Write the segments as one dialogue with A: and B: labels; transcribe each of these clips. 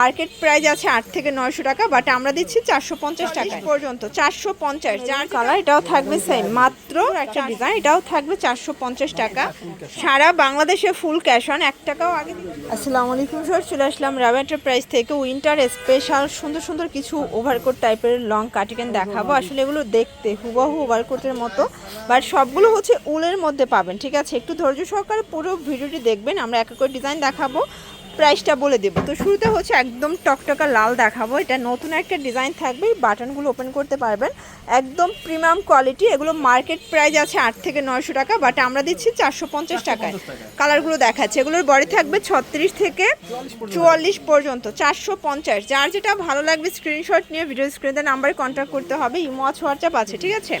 A: Market price আছে আট থেকে নয়শো টাকা বাট আমরা দিচ্ছি চারশো পঞ্চাশ টাকা পর্যন্ত চারশো পঞ্চাশ যার কালার এটাও থাকবে সেম মাত্র একটা ডিজাইন এটাও থাকবে চারশো পঞ্চাশ টাকা। সারা বাংলাদেশে ফুল ক্যাশ অন এক টাকাও আগে আসসালামু আলাইকুম স্যার চলে আসলাম রাব এন্টারপ্রাইজ থেকে উইন্টার স্পেশাল সুন্দর সুন্দর কিছু ওভারকোট টাইপের লং কাটিকেন দেখাবো। আসলে এগুলো দেখতে হুবহু ওভারকোটের মতো বাট সবগুলো হচ্ছে উলের মধ্যে পাবেন ঠিক আছে? একটু ধৈর্য সহকারে পুরো ভিডিওটি দেখবেন আমরা এক এক করে ডিজাইন দেখাবো। প্রাইসটা বলে দেবো। তো শুরুতে হচ্ছে একদম টকটকা লাল দেখাবো। এটা নতুন একটা ডিজাইন থাকবে বাটনগুলো ওপেন করতে পারবেন। একদম প্রিমিয়াম কোয়ালিটি এগুলো মার্কেট প্রাইস আছে আট থেকে নয়শো টাকা বাট আমরা দিচ্ছি চারশো পঞ্চাশ টাকায়। কালারগুলো দেখাচ্ছে। এগুলোর বডি থাকবে ছত্রিশ থেকে চুয়াল্লিশ পর্যন্ত চারশো পঞ্চাশ। যার যেটা ভালো লাগবে স্ক্রিনশট নিয়ে ভিডিও স্ক্রিনে নাম্বারে কন্ট্যাক্ট করতে হবে। ইমো হোয়াটসঅ্যাপ আছে ঠিক আছে?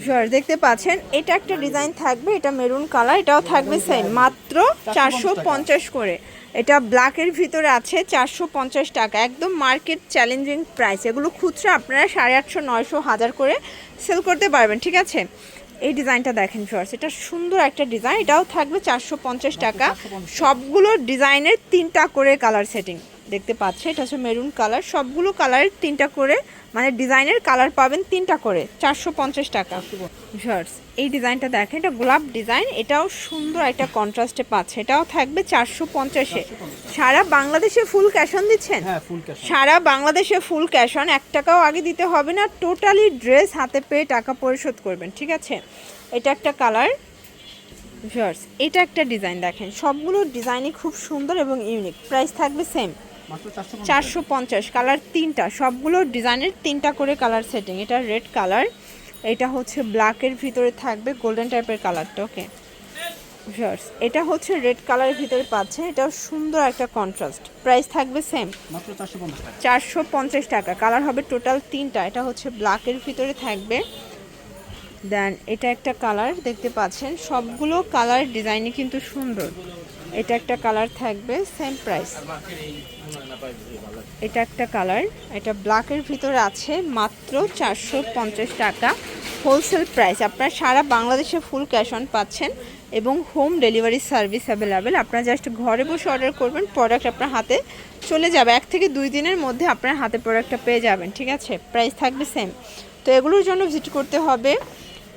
A: ভিউয়ার দেখতে পাচ্ছেন, এটা একটা ডিজাইন থাকবে, এটা মেরুন কালার এটাও থাকবে সেম মাত্র চারশো পঞ্চাশ করে। এটা ব্ল্যাকের ভিতরে আছে, চারশো পঞ্চাশ টাকা, একদম মার্কেট চ্যালেঞ্জিং প্রাইস এগুলো খুচরা, আপনারা সাড়ে আটশো, নয়শো, হাজার করে সেল করতে পারবেন, ঠিক আছে? এই ডিজাইনটা দেখেন ফার্স এটা সুন্দর একটা ডিজাইন এটাও থাকবে চারশো পঞ্চাশ টাকা। সবগুলো ডিজাইনের তিনটা করে কালার সেটিং দেখতে পাচ্ছে এটা হচ্ছে মেরুন কালার সবগুলো কালারের তিনটা করে মানে ডিজাইনের কালার পাবেন তিনটা করে চারশো পঞ্চাশ টাকা। শার্টস এই ডিজাইনটা দেখেন এটা গোলাপ ডিজাইন এটাও সুন্দর একটা কন্ট্রাস্টে পাচ্ছে। এটাও থাকবে চারশো পঞ্চাশে। সারা বাংলাদেশে ফুল ক্যাশ অন দিচ্ছেন?
B: হ্যাঁ
A: সারা বাংলাদেশে ফুল ক্যাশ অন এক টাকাও আগে দিতে হবে না টোটালি ড্রেস হাতে পেয়ে টাকা পরিশোধ করবেন ঠিক আছে? এটা একটা কালার শার্টস এটা একটা ডিজাইন দেখেন। সবগুলো ডিজাইনই খুব সুন্দর এবং ইউনিক প্রাইস থাকবে সেম
B: চারশো
A: পঞ্চাশ। কালার তিনটা সবগুলো ডিজাইনের তিনটা করে কালার সেটিং এটা রেড কালার এটা হচ্ছে ব্ল্যাকের ভিতরে থাকবে গোল্ডেন টাইপের কালারটা ওকে এটা হচ্ছে রেড কালারের ভিতরে পাচ্ছে এটাও সুন্দর একটা কন্ট্রাস্ট প্রাইস থাকবে সেম চারশো পঞ্চাশ টাকা। কালার হবে টোটাল তিনটা এটা হচ্ছে ব্ল্যাকের ভিতরে থাকবে দেন এটা একটা কালার দেখতে পাচ্ছেন। সবগুলো কালার ডিজাইনই কিন্তু সুন্দর। এটা একটা কালার থাকবে সেম প্রাইস এটা একটা কালার, এটা ব্ল্যাকের ভিতরে আছে মাত্র চারশো পঞ্চাশ টাকা। হোলসেল প্রাইস আপনারা সারা বাংলাদেশে ফুল ক্যাশ অন পাচ্ছেন এবং হোম ডেলিভারি সার্ভিস অ্যাভেলেবেল আপনারা জাস্ট ঘরে বসে অর্ডার করবেন প্রোডাক্ট আপনার হাতে চলে যাবে। এক থেকে দুই দিনের মধ্যে আপনার হাতে প্রোডাক্টটা পেয়ে যাবেন, ঠিক আছে? প্রাইস থাকবে সেম তো এগুলোর জন্য ভিজিট করতে হবে।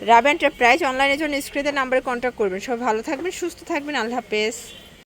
A: র্যাব এন্টারপ্রাইজ অনলাইনের জন্য স্ক্রিনের নাম্বারে কন্ট্যাক্ট করবেন। সব ভালো থাকবেন, সুস্থ থাকবেন। আল্লাহ হাফেজ।